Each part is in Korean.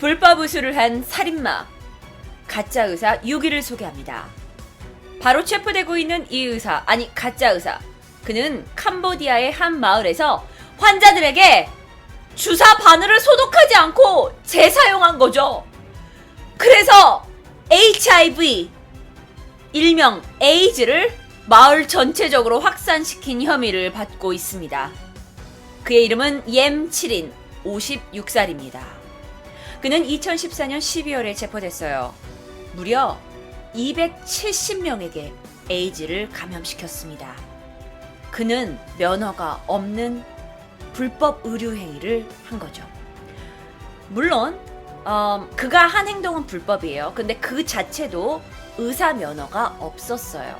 불법 의술을 한 살인마 가짜 의사 6위를 소개합니다. 바로 체포되고 있는 이 의사 아니 가짜 의사 그는 캄보디아의 한 마을에서 환자들에게 주사 바늘을 소독하지 않고 재사용한 거죠. 그래서 HIV 일명 에이즈를 마을 전체적으로 확산시킨 혐의를 받고 있습니다. 그의 이름은 옘7인 56살입니다. 그는 2014년 12월에 체포됐어요. 무려 270명에게 에이즈를 감염시켰습니다. 그는 면허가 없는 불법 의료 행위를 한 거죠. 물론 어, 그가 한 행동은 불법이에요. 근데 그 자체도 의사 면허가 없었어요.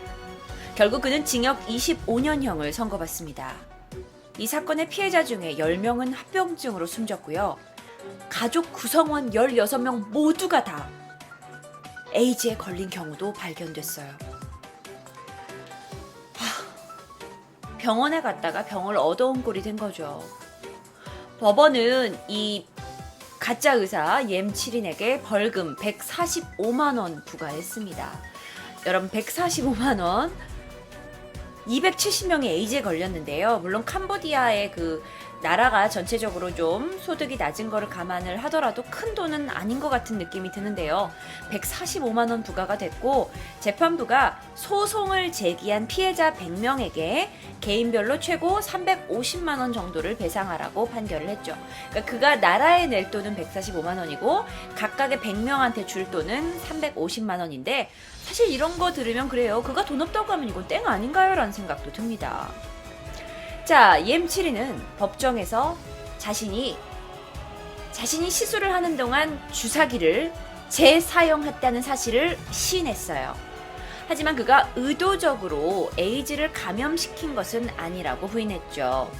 결국 그는 징역 25년형을 선고받습니다. 이 사건의 피해자 중에 10명은 합병증으로 숨졌고요. 가족 구성원 16명 모두가 다 에이즈에 걸린 경우도 발견됐어요. 하, 병원에 갔다가 병을 얻어온 꼴이 된 거죠. 법원은 이 가짜 의사 옘7인에게 벌금 145만 원 부과했습니다. 여러분 145만 원 270명이 에이즈에 걸렸는데요. 물론 캄보디아의 그 나라가 전체적으로 좀 소득이 낮은 거를 감안을 하더라도 큰 돈은 아닌 것 같은 느낌이 드는데요. 145만 원 부과가 됐고 재판부가 소송을 제기한 피해자 100명에게 개인별로 최고 350만 원 정도를 배상하라고 판결을 했죠. 그러니까 그가 나라에 낼 돈은 145만 원이고 각각의 100명한테 줄 돈은 350만 원인데 사실 이런 거 들으면 그래요. 그가 돈 없다고 하면 이건 땡 아닌가요? 라는 생각도 듭니다. 자, 옘치리는 법정에서 자신이 자신이 시술을 하는 동안 주사기를 재사용했다는 사실을 시인했어요. 하지만 그가 의도적으로 에이즈를 감염시킨 것은 아니라고 부인했죠.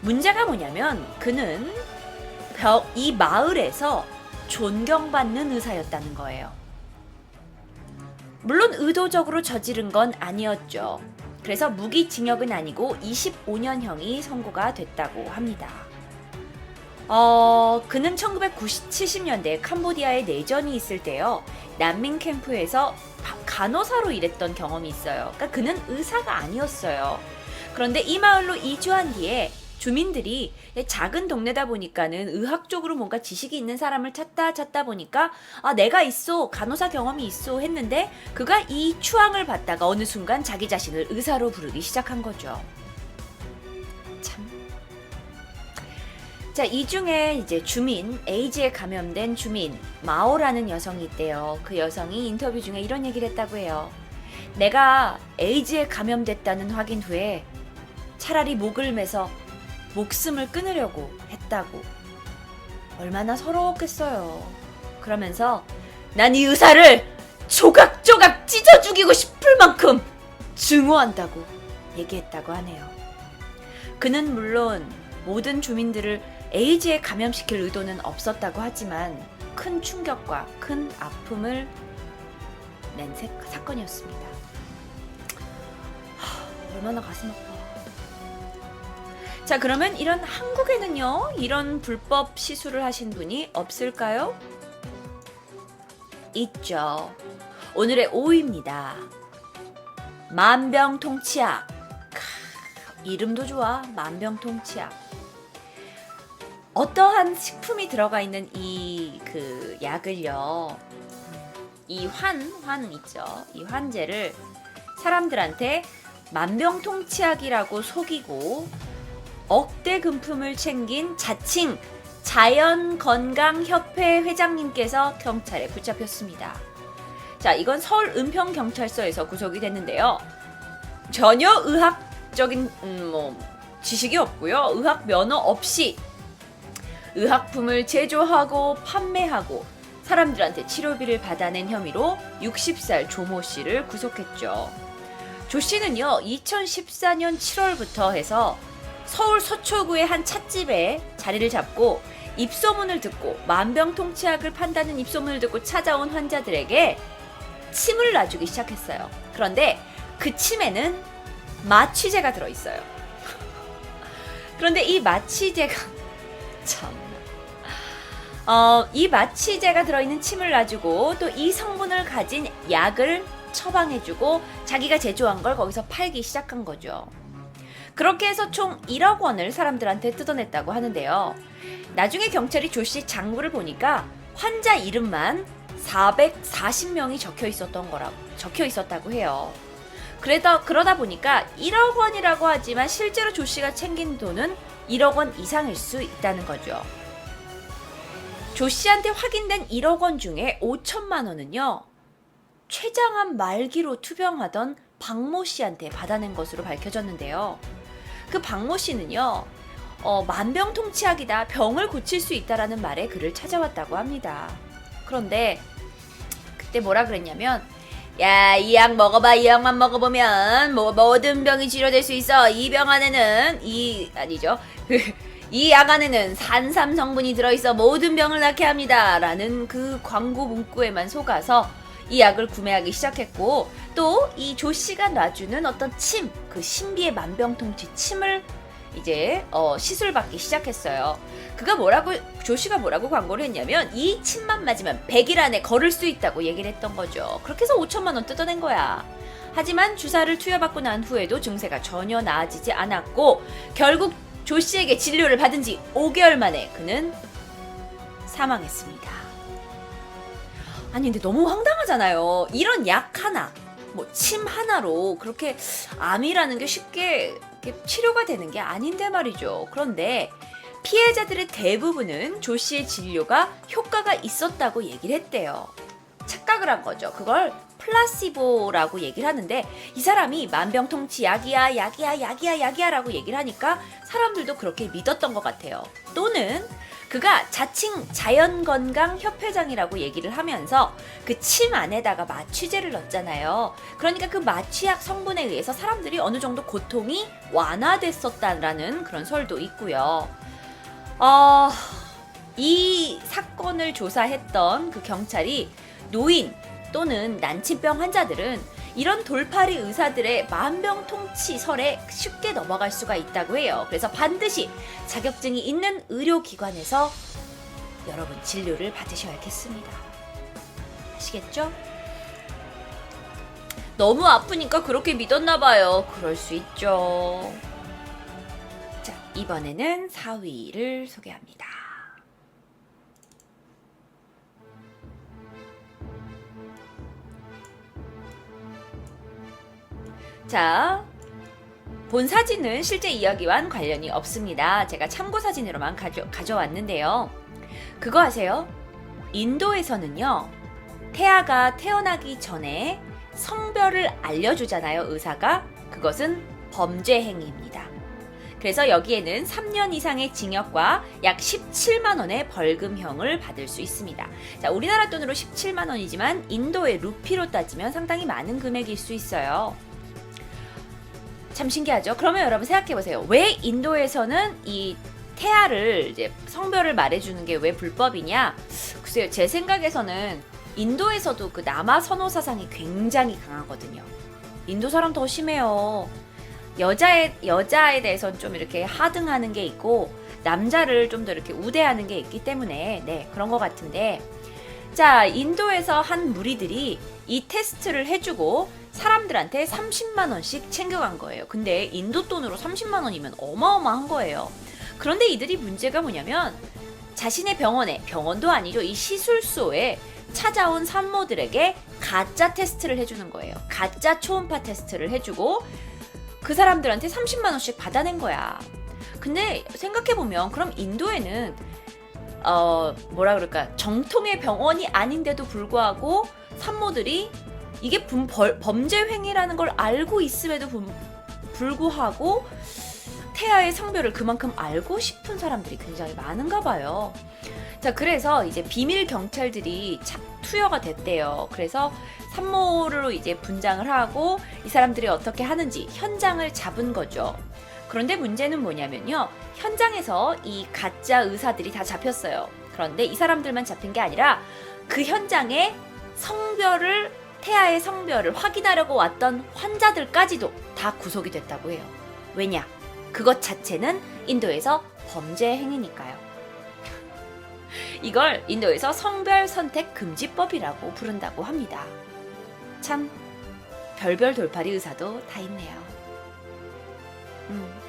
문제가 뭐냐면 그는 벼- 이 마을에서 존경받는 의사였다는 거예요. 물론 의도적으로 저지른 건 아니었죠. 그래서 무기징역은 아니고 25년형이 선고가 됐다고 합니다. 어, 그는 1970년대 캄보디아에 내전이 있을 때요. 난민 캠프에서 바- 간호사로 일했던 경험이 있어요. 그러니까 그는 의사가 아니었어요. 그런데 이 마을로 이주한 뒤에 주민들이 작은 동네다 보니까는 의학적으로 뭔가 지식이 있는 사람을 찾다 찾다 보니까 아 내가 있어 간호사 경험이 있어 했는데 그가 이 추앙을 받다가 어느 순간 자기 자신을 의사로 부르기 시작한 거죠. 참. 자, 이 중에 이제 주민, 에이즈에 감염된 주민, 마오라는 여성이 있대요. 그 여성이 인터뷰 중에 이런 얘기를 했다고 해요. 내가 에이즈에 감염됐다는 확인 후에 차라리 목을 매서 목숨을 끊으려고 했다고. 얼마나 서러웠겠어요. 그러면서 난 이 의사를 조각조각 찢어 죽이고 싶을 만큼 증오한다고 얘기했다고 하네요. 그는 물론 모든 주민들을 에이즈에 감염시킬 의도는 없었다고 하지만 큰 충격과 큰 아픔을 낸 세- 사건이었습니다. 하, 얼마나 가슴 아파. 자, 그러면 이런 한국에는요, 이런 불법 시술을 하신 분이 없을까요? 있죠. 오늘의 5위입니다. 만병통치약. 크, 이름도 좋아. 만병통치약. 어떠한 식품이 들어가 있는 이 그 약을요. 이 환, 환 있죠. 이 환제를 사람들한테 만병통치약이라고 속이고 억대 금품을 챙긴 자칭 자연건강협회 회장님께서 경찰에 붙잡혔습니다. 자, 이건 서울 은평경찰서에서 구속이 됐는데요. 전혀 의학적인 음, 뭐 지식이 없고요. 의학 면허 없이 의학품을 제조하고 판매하고 사람들한테 치료비를 받아낸 혐의로 60살 조모 씨를 구속했죠. 조 씨는요, 2014년 7월부터 해서 서울 서초구의 한 찻집에 자리를 잡고 입소문을 듣고 만병통치약을 판다는 입소문을 듣고 찾아온 환자들에게 침을 놔주기 시작했어요. 그런데 그 침에는 마취제가 들어있어요. 그런데 이 마취제가 참 어, 이 마취제가 들어있는 침을 놔주고 또 이 성분을 가진 약을 처방해주고 자기가 제조한 걸 거기서 팔기 시작한 거죠. 그렇게 해서 총 1억 원을 사람들한테 뜯어냈다고 하는데요. 나중에 경찰이 조씨 장부를 보니까 환자 이름만 440명이 적혀 있었던 거라고 적혀 있었다고 해요. 그러다 그러다 보니까 1억 원이라고 하지만 실제로 조 씨가 챙긴 돈은 1억 원 이상일 수 있다는 거죠. 조 씨한테 확인된 1억 원 중에 5천만 원은요. 췌장암 말기로 투병하던 박모 씨한테 받아낸 것으로 밝혀졌는데요. 그 박모 씨는요. 어, 만병통치약이다. 병을 고칠 수 있다라는 말에 그를 찾아왔다고 합니다. 그런데 그때 뭐라 그랬냐면 야, 이 약 먹어봐. 이 약만 먹어보면 뭐 모든 병이 치료될 수 있어. 이 병 안에는 이 아니죠. 이 약 안에는 산삼 성분이 들어있어 모든 병을 낫게 합니다. 라는 그 광고 문구에만 속아서 이 약을 구매하기 시작했고 또 이 조 씨가 놔주는 어떤 침, 그 신비의 만병통치 침을 이제 어, 시술받기 시작했어요. 그가 뭐라고 조 씨가 뭐라고 광고를 했냐면 이 침만 맞으면 100일 안에 걸을 수 있다고 얘기를 했던 거죠. 그렇게 해서 5천만 원 뜯어낸 거야. 하지만 주사를 투여받고 난 후에도 증세가 전혀 나아지지 않았고 결국 조 씨에게 진료를 받은 지 5개월 만에 그는 사망했습니다. 아니 근데 너무 황당하잖아요. 이런 약 하나, 뭐 침 하나로 그렇게 암이라는 게 쉽게 치료가 되는 게 아닌데 말이죠. 그런데 피해자들의 대부분은 조 씨의 진료가 효과가 있었다고 얘기를 했대요. 착각을 한 거죠. 그걸 플라시보라고 얘기를 하는데 이 사람이 만병통치 약이야, 약이야, 약이야, 약이야라고 얘기를 하니까 사람들도 그렇게 믿었던 것 같아요. 또는 그가 자칭 자연건강협회장이라고 얘기를 하면서 그 침 안에다가 마취제를 넣었잖아요. 그러니까 그 마취약 성분에 의해서 사람들이 어느 정도 고통이 완화됐었다라는 그런 설도 있고요. 어, 이 사건을 조사했던 그 경찰이 노인 또는 난치병 환자들은 이런 돌팔이 의사들의 만병통치설에 쉽게 넘어갈 수가 있다고 해요. 그래서 반드시 자격증이 있는 의료기관에서 여러분 진료를 받으셔야겠습니다. 아시겠죠? 너무 아프니까 그렇게 믿었나 봐요. 그럴 수 있죠. 자, 이번에는 4위를 소개합니다. 자, 본 사진은 실제 이야기와는 관련이 없습니다. 제가 참고 사진으로만 가져, 가져왔는데요. 그거 아세요? 인도에서는요, 태아가 태어나기 전에 성별을 알려주잖아요, 의사가. 그것은 범죄 행위입니다. 그래서 여기에는 3년 이상의 징역과 약 17만 원의 벌금형을 받을 수 있습니다. 자, 우리나라 돈으로 17만 원이지만 인도의 루피로 따지면 상당히 많은 금액일 수 있어요. 참 신기하죠? 그러면 여러분 생각해 보세요. 왜 인도에서는 이 태아를 이제 성별을 말해주는 게 왜 불법이냐? 글쎄요, 제 생각에서는 인도에서도 그 남아 선호 사상이 굉장히 강하거든요. 인도 사람 더 심해요. 여자에 여자에 대해서는 좀 이렇게 하등하는 게 있고 남자를 좀 더 이렇게 우대하는 게 있기 때문에 네 그런 것 같은데 자 인도에서 한 무리들이 이 테스트를 해주고 사람들한테 30만 원씩 챙겨간 거예요. 근데 인도 돈으로 30만 원이면 어마어마한 거예요. 그런데 이들이 문제가 뭐냐면 자신의 병원에 병원도 아니죠 이 시술소에 찾아온 산모들에게 가짜 테스트를 해주는 거예요. 가짜 초음파 테스트를 해주고 그 사람들한테 30만 원씩 받아낸 거야. 근데 생각해 보면 그럼 인도에는 어 뭐라 그럴까 정통의 병원이 아닌데도 불구하고 산모들이 이게 분- 벌- 범죄 행위라는 걸 알고 있음에도 분- 불구하고 태아의 성별을 그만큼 알고 싶은 사람들이 굉장히 많은가 봐요. 자, 그래서 이제 비밀 경찰들이 착 투여가 됐대요. 그래서 산모로 이제 분장을 하고 이 사람들이 어떻게 하는지 현장을 잡은 거죠. 그런데 문제는 뭐냐면요. 현장에서 이 가짜 의사들이 다 잡혔어요. 그런데 이 사람들만 잡힌 게 아니라 그 현장에 성별을 태아의 성별을 확인하려고 왔던 환자들까지도 다 구속이 됐다고 해요. 왜냐? 그것 자체는 인도에서 범죄 행위니까요. 이걸 인도에서 성별 선택 금지법이라고 부른다고 합니다. 참 별별 돌팔이 의사도 다 있네요. 음.